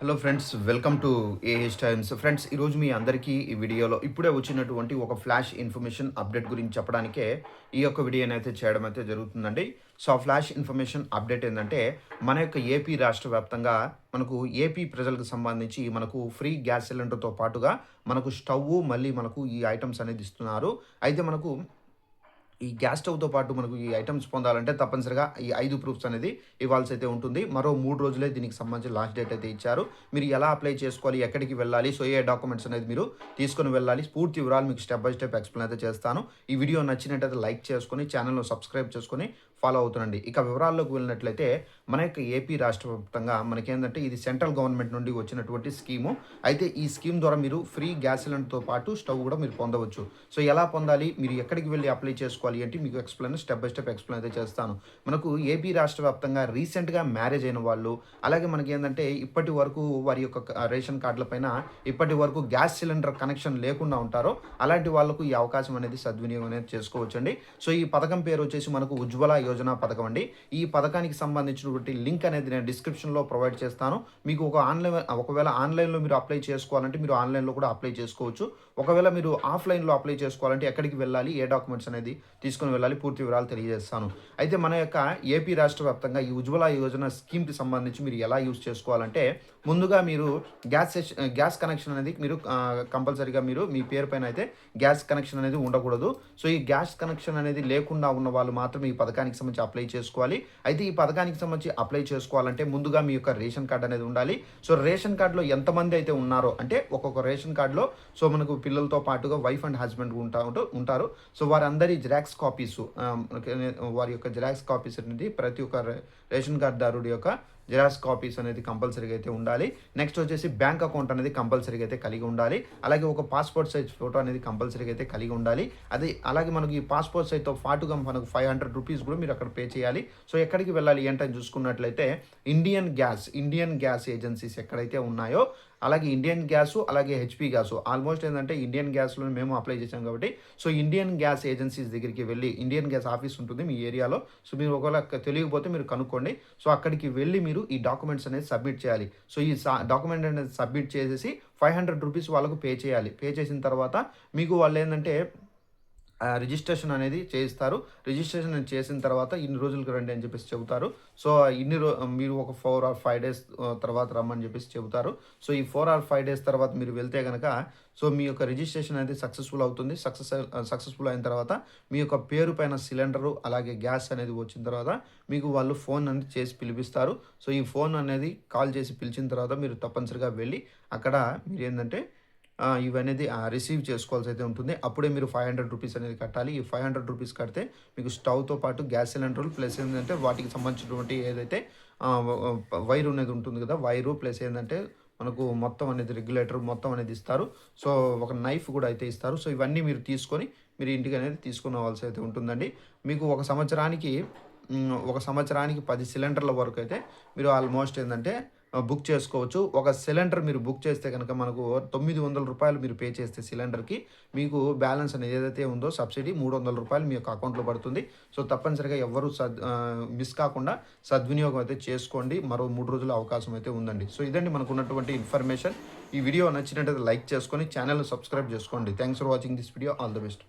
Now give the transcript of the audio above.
Hello friends welcome to A H times friends ఈరోజు మీ అందరికీ ఈ వీడియోలో ఇప్పుడే వచ్చినటువంటి ఒక ఫ్లాష్ ఇన్ఫర్మేషన్ అప్డేట్ గురించి చెప్పడానికే ఈ యొక్క వీడియోని అయితే చేయడం అయితే జరుగుతుందండి. సో ఆ ఫ్లాష్ ఇన్ఫర్మేషన్ అప్డేట్ ఏంటంటే మన యొక్క ఏపీ రాష్ట్ర వ్యాప్తంగా మనకు ఏపీ ప్రజలకు సంబంధించి మనకు ఫ్రీ గ్యాస్ సిలిండర్తో పాటుగా మనకు స్టవ్ మళ్ళీ మనకు ఈ ఐటమ్స్ అనేది ఇస్తున్నారు. అయితే మనకు ఈ గ్యాస్ స్టవ్తో పాటు మనకు ఈ ఐటమ్స్ పొందాలంటే తప్పనిసరిగా ఈ ఐదు ప్రూఫ్స్ అనేది ఇవ్వాల్సి అయితే ఉంటుంది. మరో మూడు రోజులే దీనికి సంబంధించి లాస్ట్ డేట్ అయితే ఇచ్చారు. మీరు ఎలా అప్లై చేసుకోవాలి ఎక్కడికి వెళ్ళాలి సో ఏ డాక్యుమెంట్స్ అనేది మీరు తీసుకొని వెళ్ళాలి పూర్తి వివరాలు మీకు స్టెప్ బై స్టెప్ ఎక్స్ప్లెయిన్ అయితే చేస్తాను. ఈ వీడియో నచ్చినట్టయితే లైక్ చేసుకొని ఛానల్ను సబ్స్క్రైబ్ చేసుకొని ఫాలో అవుతుండండి. ఇక వివరాల్లోకి వెళ్ళినట్లయితే మన యొక్క ఏపీ రాష్ట్ర వ్యాప్తంగా మనకేంటంటే ఇది సెంట్రల్ గవర్నమెంట్ నుండి వచ్చినటువంటి స్కీము. అయితే ఈ స్కీమ్ ద్వారా మీరు ఫ్రీ గ్యాస్ సిలిండర్తో పాటు స్టవ్ కూడా మీరు పొందవచ్చు. సో ఎలా పొందాలి? మీరు ఎక్కడికి వెళ్ళి అప్లై చేసుకోవాలి అంటే మీకు explain step by step explain అయితే చేస్తాను. మనకు ఏపీ రాష్ట్ర వ్యాప్తంగా రీసెంట్గా మ్యారేజ్ అయిన వాళ్ళు అలాగే మనకి ఏంటంటే ఇప్పటి వరకు వారి యొక్క రేషన్ కార్డుల పైన ఇప్పటి వరకు గ్యాస్ సిలిండర్ కనెక్షన్ లేకుండా ఉంటారో అలాంటి వాళ్ళకు ఈ అవకాశం అనేది సద్వినియోగం అనేది చేసుకోవచ్చండి. సో ఈ పథకం పేరు వచ్చేసి మనకు ఉజ్వల యోజన పథకం అండి. ఈ పథకానికి సంబంధించినటువంటి లింక్ అనేది నేను డిస్క్రిప్షన్లో ప్రొవైడ్ చేస్తాను. మీకు ఒక ఆన్లైన్ ఒకవేళ ఆన్లైన్లో మీరు అప్లై చేసుకోవాలంటే మీరు ఆన్లైన్లో కూడా అప్లై చేసుకోవచ్చు. ఒకవేళ మీరు ఆఫ్లైన్లో అప్లై చేసుకోవాలంటే ఎక్కడికి వెళ్ళాలి ఏ డాక్యుమెంట్స్ అనేది తీసుకొని వెళ్ళాలి పూర్తి వివరాలు తెలియజేస్తాను. అయితే మన యొక్క ఏపీ రాష్ట్ర వ్యాప్తంగా ఈ ఉజ్వల యోజన స్కీమ్కి సంబంధించి మీరు ఎలా యూజ్ చేసుకోవాలంటే ముందుగా మీరు గ్యాస్ గ్యాస్ కనెక్షన్ అనేది మీరు కంపల్సరీగా మీరు మీ పేరు పైన అయితే గ్యాస్ కనెక్షన్ అనేది ఉండకూడదు. సో ఈ గ్యాస్ కనెక్షన్ అనేది లేకుండా ఉన్న వాళ్ళు మాత్రం ఈ పథకానికి సంబంధించి అప్లై చేసుకోవాలి. అయితే ఈ పథకానికి సంబంధించి అప్లై చేసుకోవాలంటే ముందుగా మీ యొక్క రేషన్ కార్డ్ అనేది ఉండాలి. సో రేషన్ కార్డులో ఎంతమంది అయితే ఉన్నారో అంటే ఒక్కొక్క రేషన్ కార్డులో సో మనకు పిల్లలతో పాటుగా వైఫ్ అండ్ హస్బెండ్ ఉంటా ఉంటూ- ఉంటారు. సో వారందరి జిరాక్స్ కాపీస్ వారి యొక్క జిరాక్స్ కాపీస్ అనేది ప్రతి ఒక్క రేషన్ కార్డుదారుడి యొక్క జిరాక్స్ కాపీస్ అనేది కంపల్సరీగా అయితే ఉండాలి. నెక్స్ట్ వచ్చేసి బ్యాంక్ అకౌంట్ అనేది కంపల్సరీగా అయితే కలిగి ఉండాలి. అలాగే ఒక పాస్పోర్ట్ సైజ్ ఫోటో అనేది కంపల్సరీగా అయితే కలిగి ఉండాలి. అది అలాగే మనకి ఈ పాస్పోర్ట్ సైజ్తో పాటుగా మనకు ఫైవ్ హండ్రెడ్ రూపీస్ కూడా మీరు అక్కడ పే చేయాలి. సో ఎక్కడికి వెళ్ళాలి ఏంటని చూసుకున్నట్లయితే Indian gas Indian gas agencies ఎక్కడైతే ఉన్నాయో అలాగే ఇండియన్ గ్యాస్ అలాగే హెచ్పి గ్యాస్. ఆల్మోస్ట్ ఏంటంటే ఇండియన్ గ్యాస్లో మేము అప్లై చేసాం కాబట్టి సో ఇండియన్ గ్యాస్ ఏజెన్సీస్ దగ్గరికి వెళ్ళి ఇండియన్ గ్యాస్ ఆఫీస్ ఉంటుంది మీ ఏరియాలో సో మీరు ఒకవేళ తెలియకపోతే మీరు కనుక్కోండి. సో అక్కడికి వెళ్ళి మీరు ఈ డాక్యుమెంట్స్ అనేది సబ్మిట్ చేయాలి. సో ఈ డాక్యుమెంట్ అనేది సబ్మిట్ చేసేసి ఫైవ్ హండ్రెడ్ రూపీస్ వాళ్ళకు పే చేయాలి. పే చేసిన తర్వాత మీకు వాళ్ళు ఏంటంటే రిజిస్ట్రేషన్ అనేది చేయిస్తారు. రిజిస్ట్రేషన్ చేసిన తర్వాత ఇన్ని రోజులకు రండి అని చెప్పేసి చెబుతారు. సో ఇన్ని రో మీరు ఒక ఫోర్ ఆర్ ఫైవ్ డేస్ తర్వాత రమ్మని చెప్పేసి చెబుతారు. సో ఈ ఫోర్ ఆర్ ఫైవ్ డేస్ తర్వాత మీరు వెళ్తే కనుక సో మీ యొక్క రిజిస్ట్రేషన్ అనేది సక్సెస్ఫుల్ అవుతుంది. సక్సెస్ సక్సెస్ఫుల్ అయిన తర్వాత మీ యొక్క పేరు పైన సిలిండరు అలాగే గ్యాస్ అనేది వచ్చిన తర్వాత మీకు వాళ్ళు ఫోన్ అనేది చేసి పిలిపిస్తారు. సో ఈ ఫోన్ అనేది కాల్ చేసి పిలిచిన తర్వాత మీరు తప్పనిసరిగా వెళ్ళి అక్కడ మీరు ఏంటంటే ఇవనేది రిసీవ్ చేసుకోవాల్సి అయితే ఉంటుంది. అప్పుడే మీరు ఫైవ్ హండ్రెడ్ రూపీస్ అనేది కట్టాలి. ఈ ఫైవ్ హండ్రెడ్ రూపీస్ కడితే మీకు స్టవ్తో పాటు గ్యాస్ సిలిండర్ ప్లస్ ఏంటంటే వాటికి సంబంధించినటువంటి ఏదైతే వైర్ అనేది ఉంటుంది కదా వైరు ప్లస్ ఏంటంటే మనకు మొత్తం అనేది రెగ్యులేటర్ మొత్తం అనేది ఇస్తారు. సో ఒక నైఫ్ కూడా అయితే ఇస్తారు. సో ఇవన్నీ మీరు తీసుకొని మీరు ఇంటికి అనేది తీసుకుని అయితే ఉంటుందండి. మీకు ఒక సంవత్సరానికి ఒక సంవత్సరానికి పది సిలిండర్ల వరకు అయితే మీరు ఆల్మోస్ట్ ఏంటంటే బుక్ చేసుకోవచ్చు. ఒక సిలిండర్ మీరు బుక్ చేస్తే కనుక మనకు తొమ్మిది వందల రూపాయలు మీరు పే చేస్తే సిలిండర్కి మీకు బ్యాలెన్స్ అనేది ఏదైతే ఉందో సబ్సిడీ మూడు వందల రూపాయలు మీ యొక్క అకౌంట్లో పడుతుంది. సో తప్పనిసరిగా ఎవరు సద్ మిస్ కాకుండా సద్వినియోగం అయితే చేసుకోండి. మరో మూడు రోజుల అవకాశం అయితే ఉందండి. సో ఇదండి మనకు ఉన్నటువంటి ఇన్ఫర్మేషన్. ఈ వీడియో నచ్చినట్టయితే లైక్ చేసుకొని ఛానల్ సబ్స్క్రైబ్ చేసుకోండి. Thanks for watching this video. All the best.